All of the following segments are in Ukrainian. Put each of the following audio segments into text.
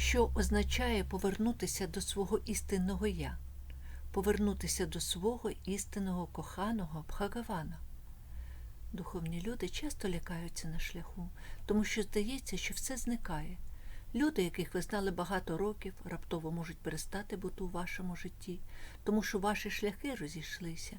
що означає повернутися до свого істинного я, повернутися до свого істинного коханого Бхагавана. Духовні люди часто лякаються на шляху, тому що здається, що все зникає. Люди, яких ви знали багато років, раптово можуть перестати бути у вашому житті, тому що ваші шляхи розійшлися.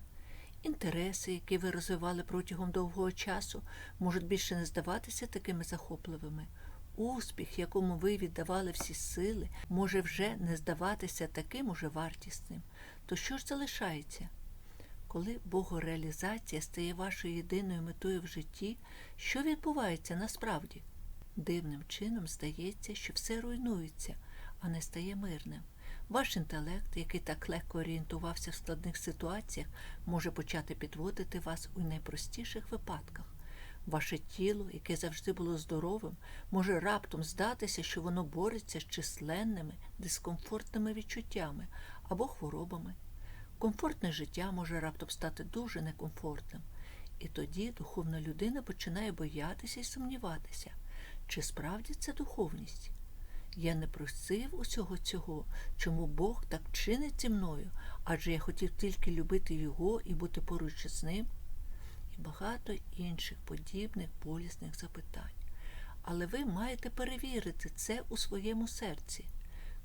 Інтереси, які ви розвивали протягом довгого часу, можуть більше не здаватися такими захопливими. Успіх, якому ви віддавали всі сили, може вже не здаватися таким уже вартісним. То що ж залишається? Коли богореалізація стає вашою єдиною метою в житті, що відбувається насправді? Дивним чином здається, що все руйнується, а не стає мирним. Ваш інтелект, який так легко орієнтувався в складних ситуаціях, може почати підводити вас у найпростіших випадках. Ваше тіло, яке завжди було здоровим, може раптом здатися, що воно бореться з численними дискомфортними відчуттями або хворобами. Комфортне життя може раптом стати дуже некомфортним, і тоді духовна людина починає боятися і сумніватися, чи справді це духовність. Я не просив усього цього, чому Бог так чинить зі мною, адже я хотів тільки любити Його і бути поруч з ним, багато інших подібних болісних запитань. Але ви маєте перевірити це у своєму серці.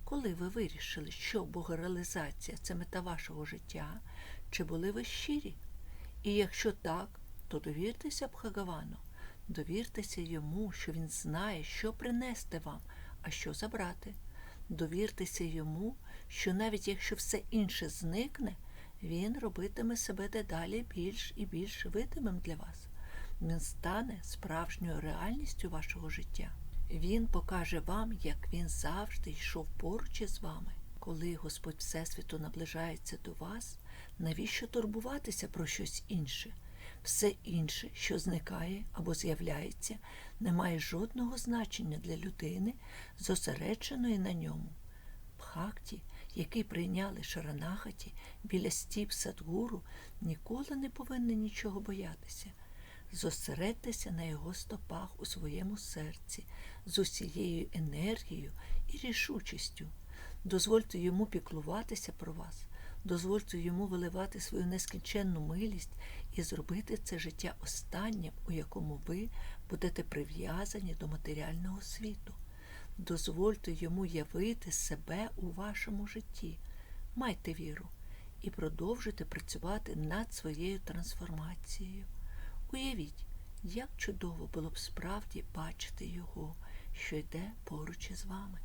Коли ви вирішили, що богореалізація це мета вашого життя, чи були ви щирі? І якщо так, то довіртеся Бхагавану, довіртеся йому, що він знає, що принести вам, а що забрати. Довіртеся йому, що навіть якщо все інше зникне, він робитиме себе дедалі більш і більш видимим для вас. Він стане справжньою реальністю вашого життя. Він покаже вам, як він завжди йшов поруч із вами. Коли Господь Всесвіту наближається до вас, навіщо турбуватися про щось інше? Все інше, що зникає або з'являється, не має жодного значення для людини, зосередженої на ньому. Бхакті, який прийняли Шаранахаті біля стіп Садгуру, ніколи не повинен нічого боятися. Зосередьтеся на його стопах у своєму серці з усією енергією і рішучістю. Дозвольте йому піклуватися про вас, дозвольте йому виливати свою нескінченну милість і зробити це життя останнім, у якому ви будете прив'язані до матеріального світу. Дозвольте йому явити себе у вашому житті. Майте віру і продовжуйте працювати над своєю трансформацією. Уявіть, як чудово було б справді бачити його, що йде поруч із вами.